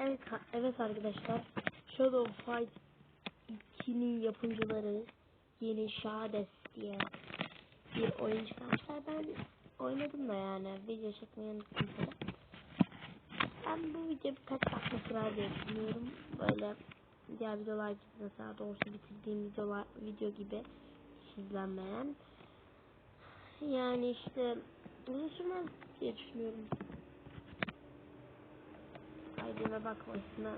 Evet, evet arkadaşlar. Shadow Fight 2'nin yapımcıları yeni Shades diye bir oyun çıkarmışlar. Ben oynadım da yani video çekmeyi unuttum. Ben bu video birkaç dakika sürer diye düşünüyorum. Böyle diğer videolar gibi mesela doğrusu bitirdiğim videolar, video gibi izlenmeyen. Yani işte uzun sürmez diye düşünüyorum. będziemy backwards, no.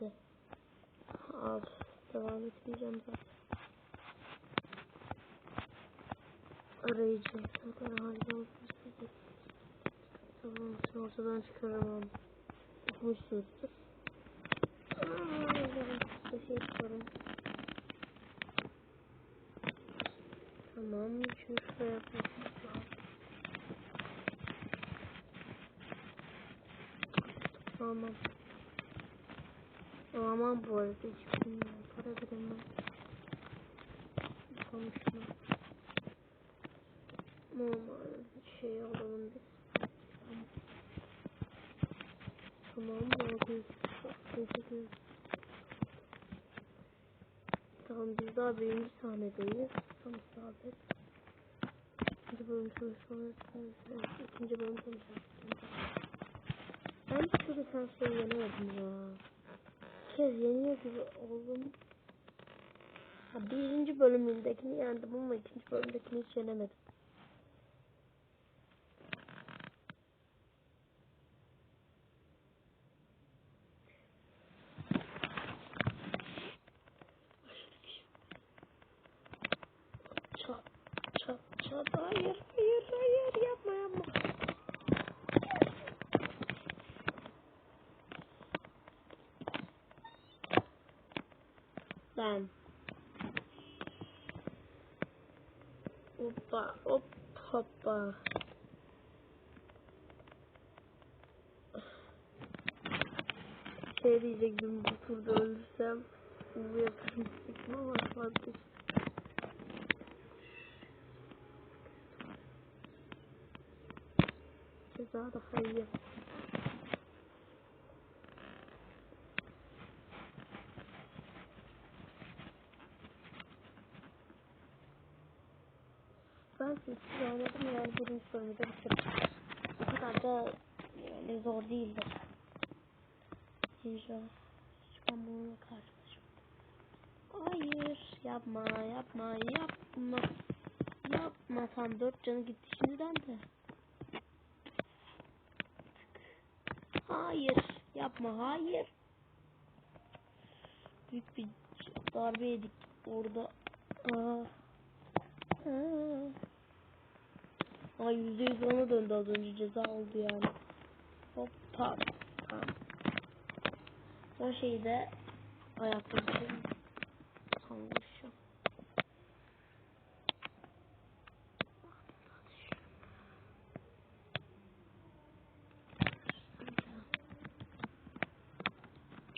Bitti. Al. Devam etmeyeceğim zaten. Arayıcı. Zaten halde Tamam. Şimdi ortadan çıkaramam. Okumuşsunuzdur. Bir şey. Tamam. Şunu şuraya yapayım. Tamam. Aman bu arada hiç bilmiyorum. Para veremem. Konuşma. Normal şey alalım biz. Tamam. Tamam. Teşekkür Tamam biz daha birinci sahnedeyiz. Tam sabit. İkinci bölüm çalışmaları ikinci bölüm çalışmaları. Ben bir türlü sen şey yenemedim ya. Kez yeniyor gibi oldum. Ha, birinci bölümündekini yendim ama ikinci bölümdekini hiç yenemedim. Çat çat çat hayır hayır hayır yapma yapma. Ben. Hoppa hop hoppa. Şey diyecektim bu turda ölürsem bu yaparım diyecektim ama vazgeçtim. Ceza daha iyi. Sessiz oynadım yani birinci bölümde bitirdim. Bu kadar da yani zor değildi. İkinci çıkan bununla. Hayır Yapma yapma yapma. Yapma tam dört canı gitti şimdiden de. Hayır yapma hayır. Büyük bir darbe yedik orada. Aa. Aa. Yüzde yüz ona döndü az önce ceza oldu yani. Hop tak. Tamam. Son şeyi de ayakta tutayım. Tam vuruşum.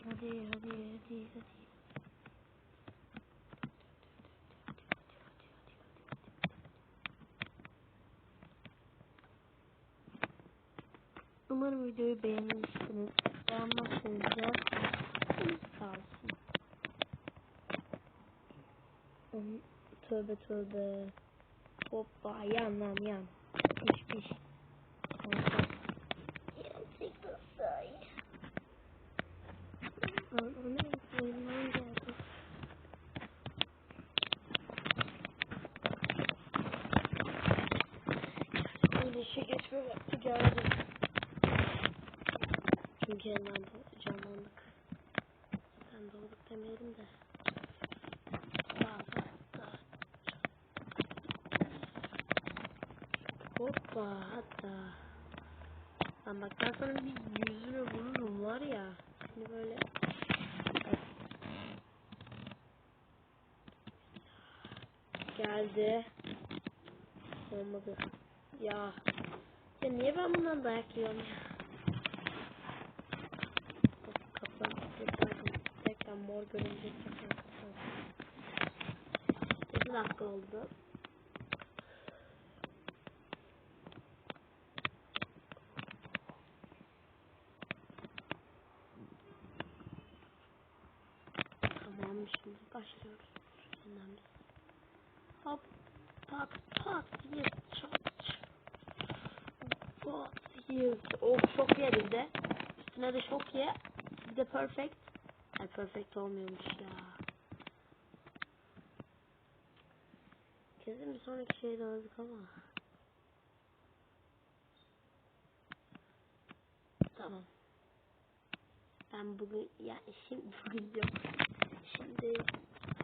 Hadi hadi hadi hadi. Videoyu beğenmişsiniz. Beğenmezseniz de kalsın. Am- Tövbe tövbe. Hoppa yan lan yan. Piş piş. Hoppa. Yan çıktı say. Lan o ne? Oyundan geldi. Öyle işe geçme vakti geldi. Çünkü hemen de canlandık. Ben doğduk demeyelim de. Daha daha Hoppa hatta. Lan bak ben sana bir yüzüne vururum var ya. Şimdi böyle. Geldi. Olmadı. Ya. Ya niye ben bundan dayak yiyorum ya? Kafam tekrar mor görünce tekrar. 7 dakika oldu. Tamam şimdi başlıyoruz. Biz. Hop tak tak yes çat. Hop yes. Oh çok ye bir de. Üstüne de çok ye. Bir de perfect. Ay perfect olmuyormuş ya. Kesin bir sonraki şeyde öldük ama. Tamam. Ben bugün yani şimdi bugün yok. Şimdi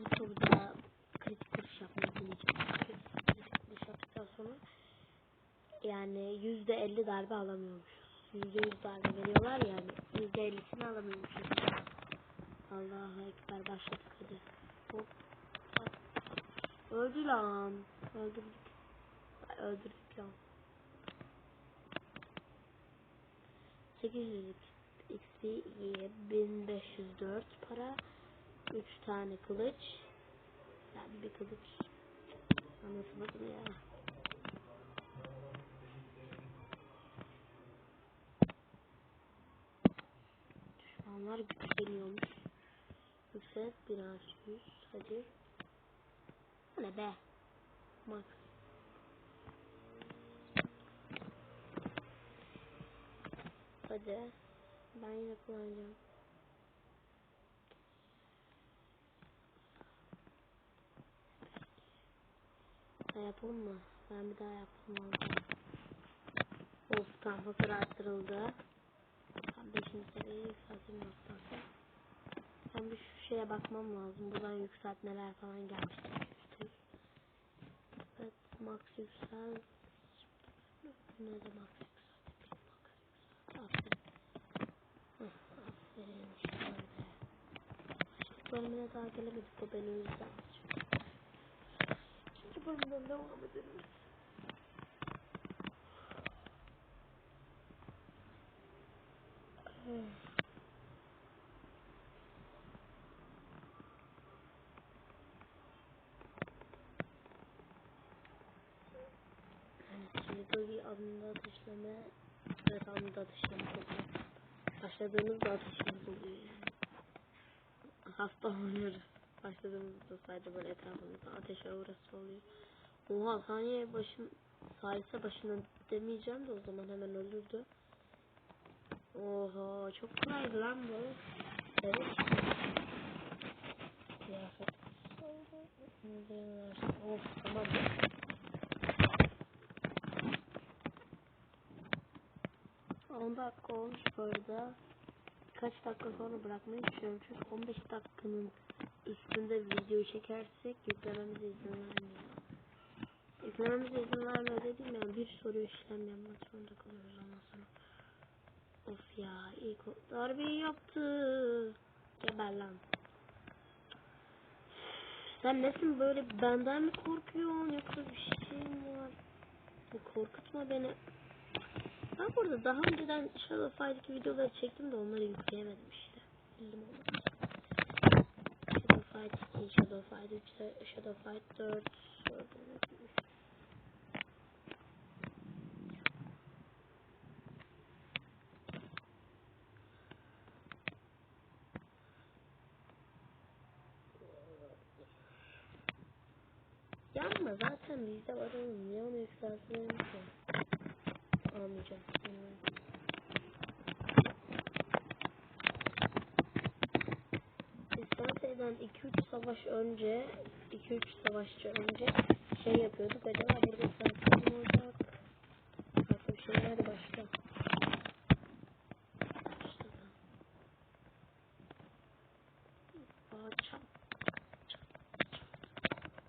bu turda kritik vuruş yapmayı deneyeceğim. Kritik, vuruş yaptıktan sonra yani yüzde elli darbe alamıyormuşuz. Yüzde yüz darbe veriyorlar yani yüzde ellisini alamıyormuşuz. Allahu Ekber başladık hadi. Hop. Öldü lan. Öldürdük. Öldürdük lan. 800 XP iyi. 1504 para. 3 tane kılıç. Yani bir kılıç. Anlatamadım ya. Düşmanlar güçleniyormuş. Yükselt 1600. Hadi. Bu ne be? Max. Hadi. Ben yine kullanacağım. Daha yapalım mı? Ben bir daha yapalım oldu. Of tam hasar arttırıldı. Tam 5. seviyeye yükselteyim yoksa. Ben bir şu şeye bakmam lazım. Buradan yükseltmeler falan gelmiştir. Evet max yüksel. Ne de max yükseltebilirim. Max yükselt. Aferin. Aferin şöyle. Başlık bölümüne daha gelemedik. O beni üzdü. Bölümden devam edelim. Şimdi bölgeyi anında ateşleme, evet anında ateşleme oluyor. Başladığımızda ateşimiz oluyor. Hasta oluyoruz. Başladığımızda sadece böyle etrafımızda ateş aurası oluyor. Oha saniye başın salise başına demeyeceğim de o zaman hemen ölürdü. Oha çok kolaydı lan bu. Evet. Kıyafet. Of tamam. On dakika olmuş bu arada. Birkaç dakika sonra bırakmayı düşünüyorum. Çünkü 15 dakikanın üstünde video çekersek yüklememize izin vermiyor. Yüklememize izin vermiyor dediğim yani bir soru işlem yapmak zorunda kalıyoruz ondan sonra. Of ya o darbeyi yaptı. Geber lan. Sen nesin böyle benden mi korkuyorsun yoksa bir şey mi var? Korkutma beni. Ben burada daha önceden Shadow Fight 2 videoları çektim de onları yükleyemedim işte. Bildim onu. Fight 2, Shadow Fight 3, Shadow Fight 4. Yanma zaten bizde var oğlum. Niye onu yükseltiyorum ki? Almayacağım. Bilmiyorum. 2-3 savaş önce 2-3 savaşçı önce şey yapıyorduk. Acaba burada farklı mı olacak? Farklı bir şeyler hadi başla. Başladı. Aa çat. Çat. Çat.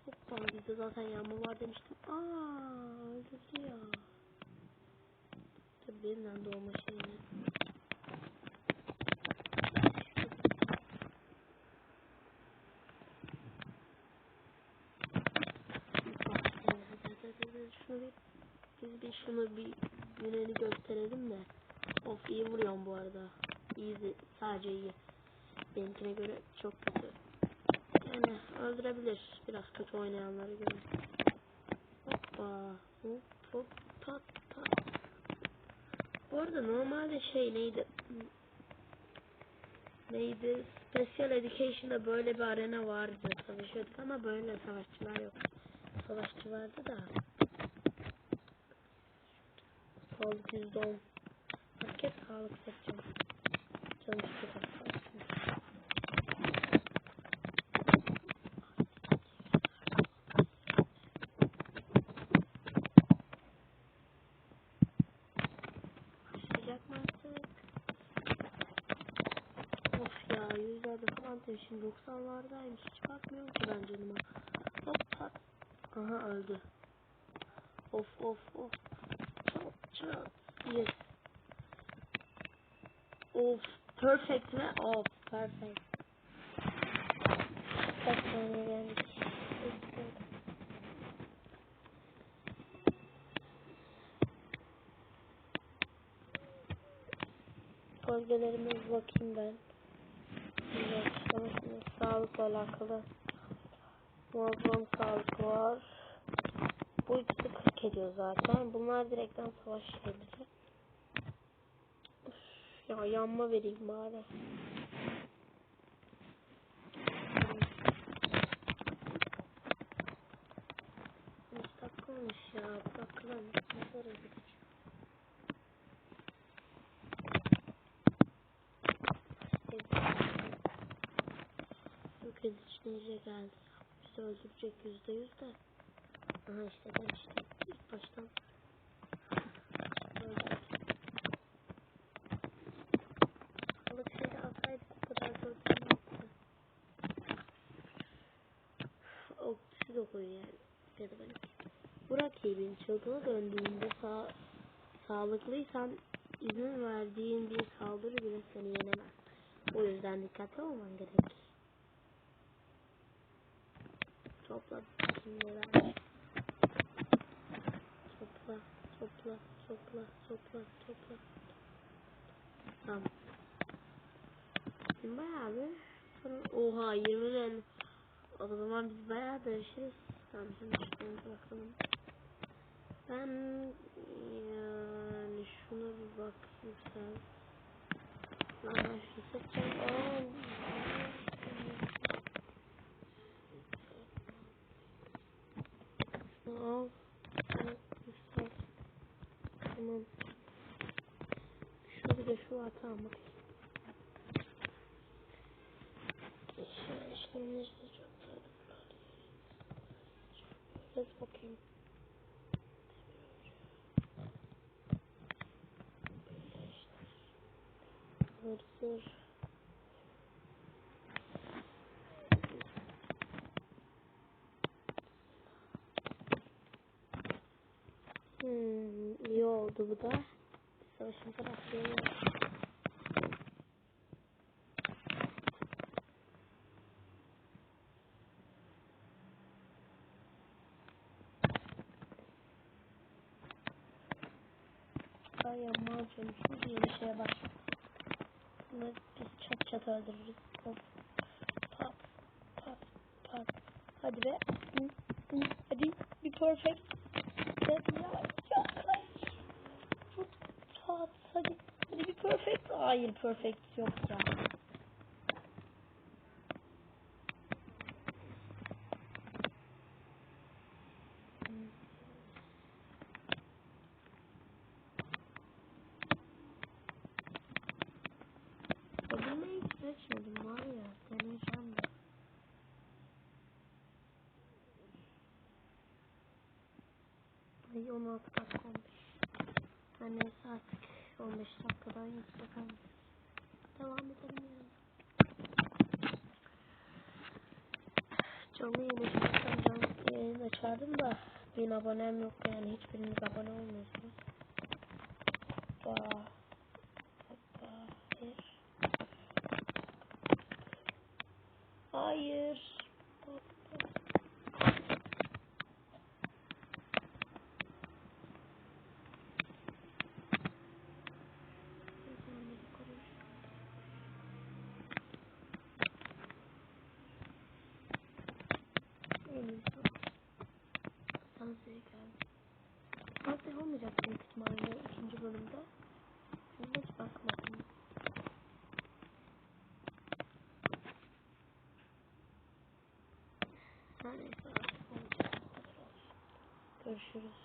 Hoppa bizde zaten yağmur var demiştim. Aa öldürdü ya. Tabii benimle doğma şeyini. Şunu bir, biz bir şunu bir güneni gösterelim de. Of iyi vuruyorum bu arada. İyi sadece iyi. Benimkine göre çok kötü. Yani öldürebilir biraz kötü oynayanları göre. Hoppa. Hop hop pat pat. Bu arada normalde şey neydi? Neydi? Special Education'da böyle bir arena vardı. Savaşıyorduk ama böyle savaşçılar yok. Savaşçı vardı da. Sağlık yüzde on. Herkes sağlık seçeceğim. Canım çok diyor. Şimdi 90'lardaymış. Hiç bakmıyorum ki ben canıma. Hop pat. Aha öldü. Of of of. Yes. Of. Perfect mi? Of. Perfect. Kaç saniye geldik. Bölgelerime bakayım ben. Sağlıkla alakalı muazzam sağlık var. Bu ikisi 40 ediyor zaten. Bunlar direkten savaş şeyleri. Ya yanma vereyim bari. Olmuş ya. Bırakılan. Nazara gidecek. Yok edici nereye geldi? Bizi öldürecek yüzde yüz de. Aha işte demiştim ilk baştan. Öldürecek. Balık şeyde alsaydık o kadar zor değildi. O kişi de koyuyor yani. Dedi benim. Bu rakibin çılgına döndüğünde sağ, sağlıklıysan izin verdiğin bir saldırı bile seni yenemez. O yüzden dikkatli olman gerek. Topla kimler Topla, topla, topla, topla. Tamam. Şimdi bayağı bir sonra oha 20 ben o zaman biz bayağı dövüşürüz. Tamam şimdi şunu bakalım. Ben yani şunu bir bakayım sen. Ben şunu seçeceğim. Aa. Al. Tamam. Şu bir de şu hatamı. Şöyle işte, çok böyle. Çok. Oldu bu da. Savaşımıza başlayalım. Canım şimdi yeni şeye bak. Bunu biz çat çat öldürürüz. Hop. Pat. Pat. Pat. Hadi be. Hadi. Bir perfect. Hadi ya. Ya hayır. Çok çat. Hadi. Hadi bir perfect. Hayır perfect yok ya. Ödemeyi seçmedim var ya. Deneyeceğim de. Ay 16 dakika olmuş. Her neyse artık 15 dakikadan yüksek. Devam edelim yani. Canlı yayın açarsam canlı yayın açardım da bin abonem yok yani hiçbiriniz abone olmuyorsunuz. Hoppa. Hayır. Hayır. Hoppa. Sanzı'ya geldim. Sanzı olmayacak büyük ihtimalle ikinci bölümde. Çünkü hiç bakmadım. Her neyse artık olacak. Görüşürüz.